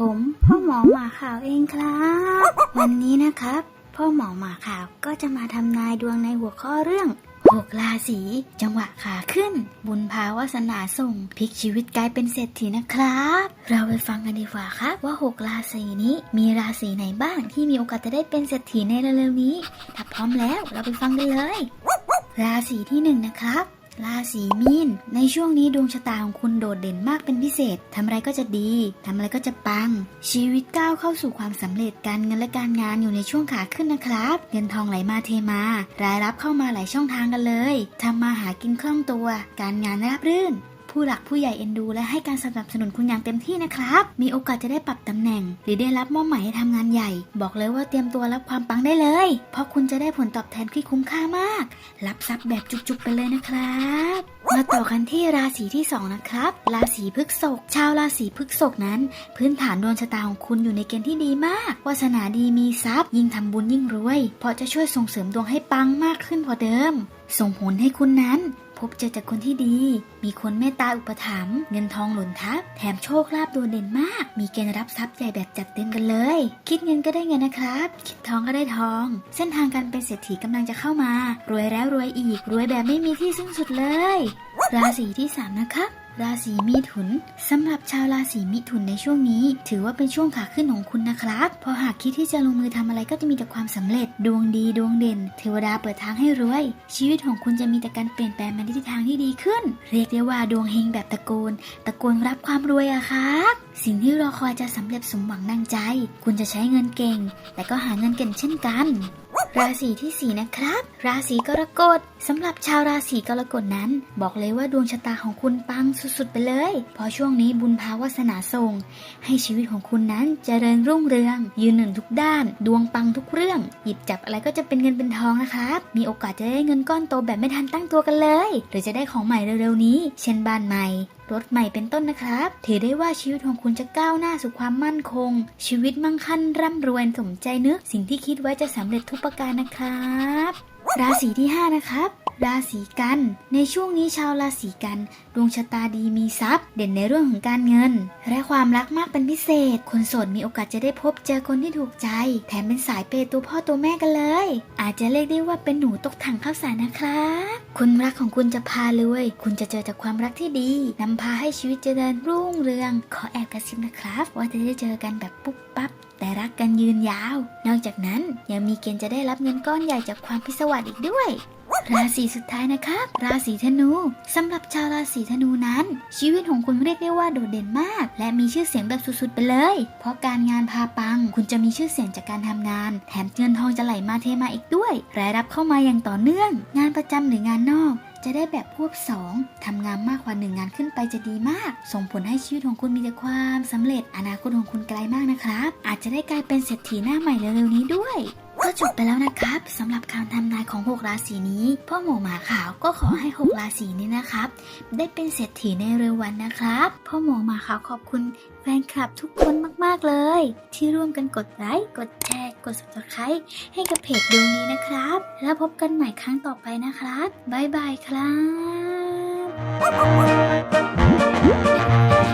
ผมพ่อหมอหมาขาวเองครับ วันนี้นะครับ พ่อหมอหมาขาวก็จะมาทำนายดวงในหัวข้อเรื่องหกราศีจังหวะขาขึ้น บุญพาวาสนาส่งพลิกชีวิตกลายเป็นเศรษฐีนะครับ เราไปฟังกันดีกว่าครับว่าหกราศีนี้มีราศีไหนบ้างที่มีโอกาสจะได้เป็นเศรษฐีในเร็วๆนี้ ถ้าพร้อมแล้วเราไปฟังกันเลย ราศีที่หนึ่งนะครับ ราศีมีน ในช่วงนี้ดวงชะตาของคุณโดดเด่นมากเป็นพิเศษ ทำอะไรก็จะดี ทำอะไรก็จะปัง ชีวิตก้าวเข้าสู่ความสำเร็จ การเงินและการงานอยู่ในช่วงขาขึ้นนะครับ เงินทองไหลมาเทมา รายรับเข้ามาหลายช่องทางกันเลย ทำมาหากินคล่องตัว การงานราบรื่น ผู้หลักผู้ใหญ่เอ็นดู และให้การสนับสนุนคุณอย่างเต็มที่นะครับ มีโอกาสจะได้ปรับตำแหน่ง หรือได้รับมอบหมายให้ทำงานใหญ่ บอกเลยว่าเตรียมตัวรับความปังได้เลย เพราะคุณจะได้ผลตอบแทนที่คุ้มค่ามาก รับทรัพย์แบบจุกๆไปเลยนะครับมาต่อกันที่ราศีที่สองนะครับ ราศีพฤษภชาวราศีพฤษภนั้น พื้นฐานดวงชะตาของคุณอยู่ในเกณฑ์ที่ดีมากวาสนาดีมีทรัพย์ ยิ่งทำบุญยิ่งรวย เพราะจะช่วยส่งเสริมดวงให้ปังมากขึ้นกว่าเดิมส่งผลให้คุณนั้น พบเจอจากคนที่ดี มีคนเมตตาอุปถัมภ์เงินทองหล่นทับ แถมโชคลาภโดดเด่นมาก มีเกณฑ์รับทรัพย์ใหญ่แบบจัดเต็มกันเลย คิดเงินก็ได้เงินนะครับ คิดทองก็ได้ทอง เส้นทางการเป็นเศรษฐีกำลังจะเข้ามา รวยแล้วรวยอีก รวยแบบไม่มีที่สิ้นสุดเลย ราศีที่สามนะครับ ราศีมิถุนสำหรับชาวราศีมิถุนในช่วงนี้ ถือว่าเป็นช่วงขาขึ้นของคุณนะครับพราะหากคิดที่จะลงมือทำอะไรก็จะมีแต่ความสำเร็จ ดวงดีดวงเด่น เทวดาเปิดทางให้รวย ชีวิตของคุณจะมีแต่การเปลี่ยนแปลงในทิศทางที่ดีขึ้น เรียกได้ว่าดวงเฮงแบบตะโกน ตะโกนรับความรวยอะครับสิ่งที่รอคอยจะสำเร็จสมหวังดังใจ คุณจะใช้เงินเก่ง แต่ก็หาเงินเก่งเช่นกัน ราศีที่สี่นะครับ ราศีกรกฎสำหรับชาวราศีกรกฎนั้น บอกเลยว่าดวงชะตาของคุณปังสุดๆไปเลย เพราะช่วงนี้บุญพาวาสนาส่ง ให้ชีวิตของคุณนั้นเจริญรุ่งเรือง ยืนหนึ่งทุกด้าน ดวงปังทุกเรื่อง หยิบจับอะไรก็จะเป็นเงินเป็นทองนะครับ มีโอกาสจะได้เงินก้อนโตแบบไม่ทันตั้งตัวกันเลย หรือจะได้ของใหม่เร็วๆนี้ เช่นบ้านใหม่ รถใหม่เป็นต้นนะครับ ถือได้ว่าชีวิตของคุณจะก้าวหน้าสู่ความมั่นคง ชีวิตมั่งคั่นร่ำรวยสมใจนึก สิ่งที่คิดไว้จะสำเร็จทุกประการนะครับ ราศีที่ 5 นะครับ ราศีกัน ในช่วงนี้ชาวราศีกัน ดวงชะตาดีมีทรัพย์ เด่นในเรื่องของการเงิน และความรักมากเป็นพิเศษ คนโสดมีโอกาสจะได้พบเจอคนที่ถูกใจ แถมเป็นสายเปย์ตัวพ่อตัวแม่กันเลย อาจจะเรียกได้ว่าเป็นหนูตกถังข้าวสารนะครับคนรักของคุณจะพารวยคุณจะเจอจากความรักที่ดีนำพาให้ชีวิตเจริญรุ่งเรือง ขอแอบกระซิบนะครับ ว่าจะได้เจอกันแบบปุ๊บปั๊บแต่รักกันยืนยาว นอกจากนั้นยังมีเกณฑ์จะได้รับเงินก้อนใหญ่จากความพิศวาสอีกด้วย ราศีสุดท้ายนะครับ ราศีธนูสำหรับชาวราศีธนูนั้น ชีวิตของคุณเรียกได้ว่าโดดเด่นมาก และมีชื่อเสียงแบบสุดๆไปเลย เพราะการงานพาปัง คุณจะมีชื่อเสียงจากการทำงาน แถมเงินทองจะไหลมาเทมาอีกด้วยรายรับเข้ามาอย่างต่อเนื่อง งานประจำหรืองานนอกจะได้แบบควบสองทำงานมากกว่าหนึ่งงานขึ้นไปจะดีมาก ส่งผลให้ชีวิตของคุณมีแต่ความสำเร็จ อนาคตของคุณไกลมากนะครับ อาจจะได้กลายเป็นเศรษฐีหน้าใหม่เร็วๆนี้ด้วย ก็จบไปแล้วนะครับสำหรับคำทำนายของ 6 ราศีนี้ พ่อหมูหมาขาวก็ขอให้ 6 ราศีนี้นะครับ ได้เป็นเศรษฐีในเร็ววันนะครับ พ่อหมูหมาขาวขอบคุณแฟนคลับทุกคนมาก ๆ เลย ที่ร่วมกันกดไลค์กดแชร์กด subscribe ให้กับเพจดวงนี้นะครับ แล้วพบกันใหม่ครั้งต่อไปนะครับบ๊ายบายครับ